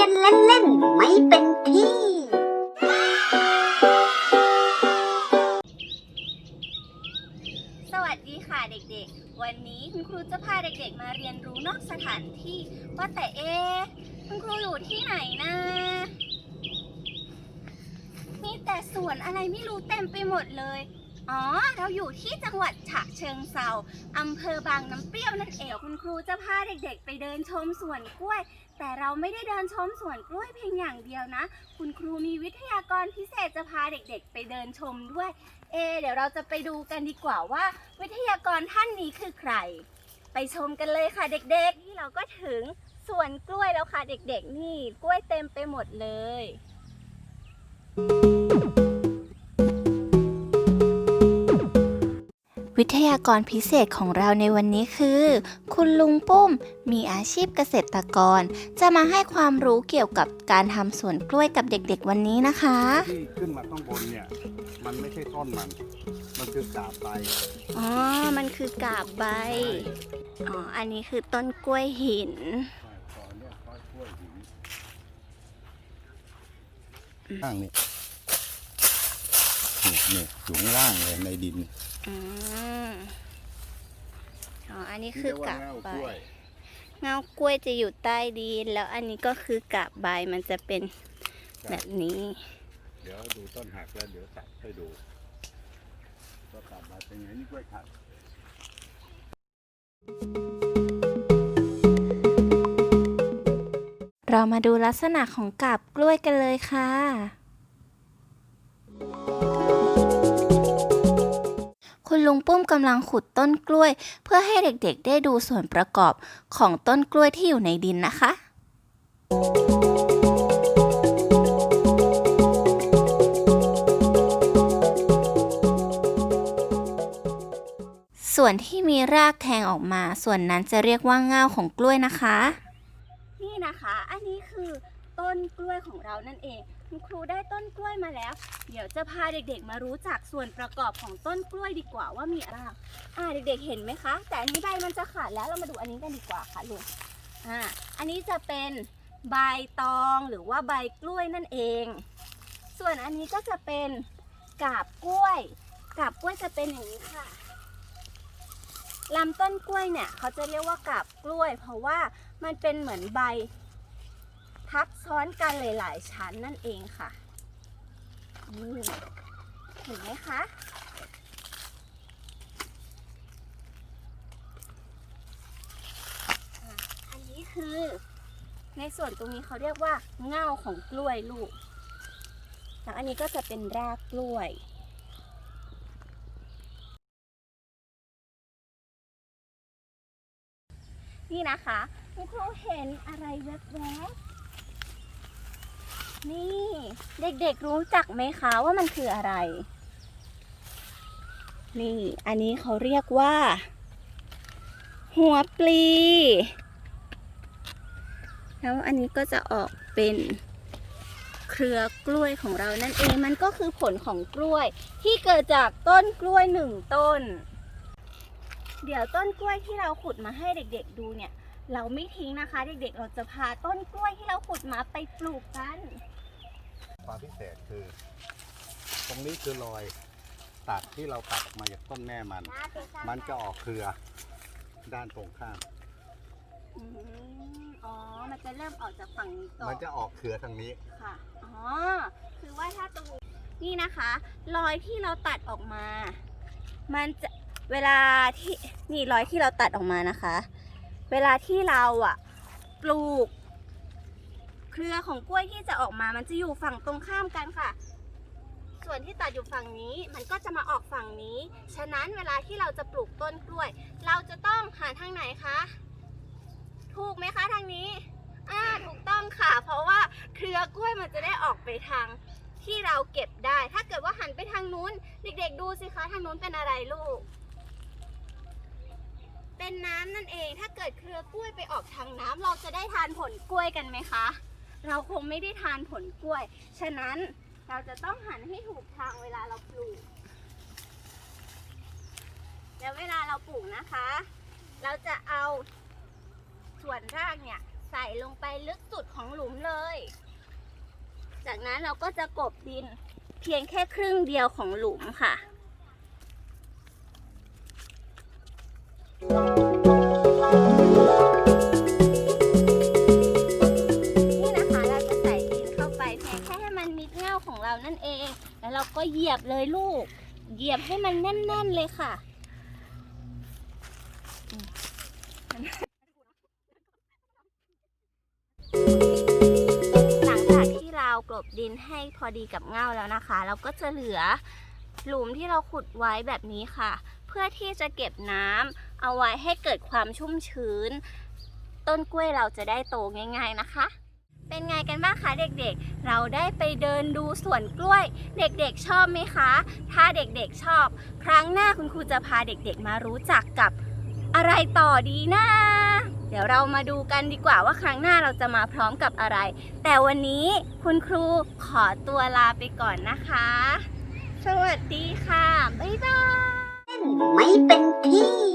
เล่นเล่นเล่นไม่เป็นที่ สวัสดีค่ะเด็กๆ วันนี้คุณครูจะพาเด็กๆ มาเรียนรู้นอกสถานที่ ว่าแต่เอะคุณครูอยู่ที่ไหนนะมีแต่สวนอะไรไม่รู้เต็มไปหมดเลย อ๋อ เราอยู่ที่จังหวัดฉะเชิงเซาอำเภอบางน้ำเปรี้ยวนั่นเองคุณครูจะพาเด็กๆ ไปเดินชมสวนกล้วย แต่เราไม่ได้เดินชมสวนกล้วยเพียงอย่างเดียวนะ คุณครูมีวิทยากรพิเศษจะพาเด็กๆ ไปเดินชมด้วย เอ เดี๋ยวเราจะไปดูกันดีกว่าว่า วิทยากรท่านนี้คือใคร ไปชมกันเลยค่ะเด็กๆนี่เราก็ถึงสวนกล้วยแล้วค่ะเด็กๆ นี่กล้วยเต็มไปหมดเลย ยากรพิเศษของเราในวันนี้คือ คุณลุงปุ้มมีอาชีพเกษตรกร จะมาให้ความรู้เกี่ยวกับการทำสวนกล้วยกับเด็กๆวันนี้นะคะ ที่ขึ้นมาข้างบนเนี่ย มันไม่ใช่ต้นมัน มันคือกาบใบอ๋อ มันคือกาบใบ อ๋อ อันนี้คือต้นกล้วยหินตอนเนี้ยก้อยกล้วยหินข้างนี้ นี่นี่อยู่ข้างล่างเลยในดินอืมอ๋อ อันนี้คือกาบใบเงากล้วยจะอยู่ใต้ดิน แล้วอันนี้ก็คือกาบใบมันจะเป็นแบบนี้ เดี๋ยวดูต้นหักแล้วเดี๋ยวตัดให้ดูว่ากาบใบเป็นไงนี่กล้วยขัดเรามาดูลักษณะของกาบกล้วยกันเลยค่ะ คุณลุงปุ้มกำลังขุดต้นกล้วย เพื่อให้เด็กๆ ได้ดูส่วนประกอบของต้นกล้วยที่อยู่ในดินนะคะ ส่วนที่มีรากแทงออกมา ส่วนนั้นจะเรียกว่าเงาของกล้วยนะคะ นี่นะคะ อันนี้คือต้นกล้วยของเรานั่นเอง คุณครูได้ต้นกล้วยมาแล้ว เดี๋ยวจะพาเด็กๆมารู้จักส่วนประกอบของต้นกล้วยดีกว่าว่ามีอะไรบ้างอ่าเด็กๆเห็นไหมคะ แต่อันนี้ใบมันจะขาดแล้วเรามาดูอันนี้กันดีกว่าค่ะลุงอ่าอันนี้จะเป็นใบตองหรือว่าใบกล้วยนั่นเอง ส่วนอันนี้ก็จะเป็นกาบกล้วย กาบกล้วยจะเป็นอย่างนี้ค่ะลำต้นกล้วยเนี่ยเขาจะเรียกว่ากาบกล้วย เพราะว่ามันเป็นเหมือนใบ ทับซ้อนกันหลาย ๆ ชั้นนั่นเองค่ะเห็นไหมคะอะอันนี้คือ ในส่วนตรงนี้เขาเรียกว่าเง่าของกล้วยลูกแล้วอันนี้ก็จะเป็นรากกล้วยนี่นะคะคุณครูเห็นอะไรแวบๆ นี่เด็กๆรู้จักไหมคะว่ามันคืออะไร นี่อันนี้เขาเรียกว่า หัวปลี แล้วอันนี้ก็จะออกเป็นเครือกล้วยของเรานั่นเองมันก็คือผลของกล้วย ที่เกิดจากต้นกล้วยหนึ่งต้น เดี๋ยวต้นกล้วยที่เราขุดมาให้เด็กๆดูเนี่ย เราไม่ทิ้งนะคะ เด็กๆ เราจะพาต้นกล้วยที่เราขุดมาไปปลูกกัน ความพิเศษคือ ตรงนี้คือรอยตัดที่เราตัดออกมาจากต้นแม่มัน มันจะออกเครือด้านตรงข้าม อืมอ๋อ มันจะเริ่มออกจากฝั่งนี้ก่อมันนจะออกเครือทางนี้ ค่ะ อ๋อ คือว่าถ้าตรงนี้นี่นะคะ รอยที่เราตัดออกมา มันจะเวลาที่นี่รอยที่เราตัดออกมานะคะ เวลาที่เราอะปลูก เครือของกล้วยที่จะออกมา มันจะอยู่ฝั่งตรงข้ามกันค่ะ ส่วนที่ตัดอยู่ฝั่งนี้ มันก็จะมาออกฝั่งนี้ ฉะนั้นเวลาที่เราจะปลูกต้นกล้วย เราจะต้องหาทางไหนคะ ถูกไหมคะทางนี้อ่าถูกต้องค่ะ เพราะว่าเครือกล้วยมันจะได้ออกไปทางที่เราเก็บได้ ถ้าเกิดว่าหันไปทางนู้น เด็กๆดูสิคะ ทางนู้นเป็นอะไรลูก เป็นน้ำนั่นเอง ถ้าเกิดเครือกล้วยไปออกทางน้ำเราจะได้ทานผลกล้วยกันไหมคะ เราคงไม่ได้ทานผลกล้วย ฉะนั้นเราจะต้องหันให้ถูกทางเวลาเราปลูก แล้วเวลาเราปลูกนะคะ เราจะเอาส่วนรากเนี่ยใส่ลงไปลึกสุดของหลุมเลย จากนั้นเราก็จะกบดินเพียงแค่ครึ่งเดียวของหลุมค่ะ นี่นะคะเราจะใส่ดินเข้าไปเพียงแค่ให้มันมิดเง่าของเรานั่นเอง แล้วเราก็เหยียบเลยลูก เหยียบให้มันแน่น ๆเลยค่ะหลังจากที่เรากลบดินให้พอดีกับเง่าแล้วนะคะ เราก็จะเหลือหลุมที่เราขุดไว้แบบนี้ค่ะ เพื่อที่จะเก็บน้ำเอาไว้ให้เกิดความชุ่มชื้น ต้นกล้วยเราจะได้โตง่ายๆนะคะ เป็นไงกันบ้างคะเด็กๆ เราได้ไปเดินดูสวนกล้วย เด็กๆชอบไหมคะ ถ้าเด็กๆชอบ ครั้งหน้าคุณครูจะพาเด็กๆมารู้จักกับอะไรต่อดีนะ เดี๋ยวเรามาดูกันดีกว่าว่าครั้งหน้าเราจะมาพร้อมกับอะไร แต่วันนี้คุณครูขอตัวลาไปก่อนนะคะ สวัสดีค่ะ บ๊ายบาย 没รื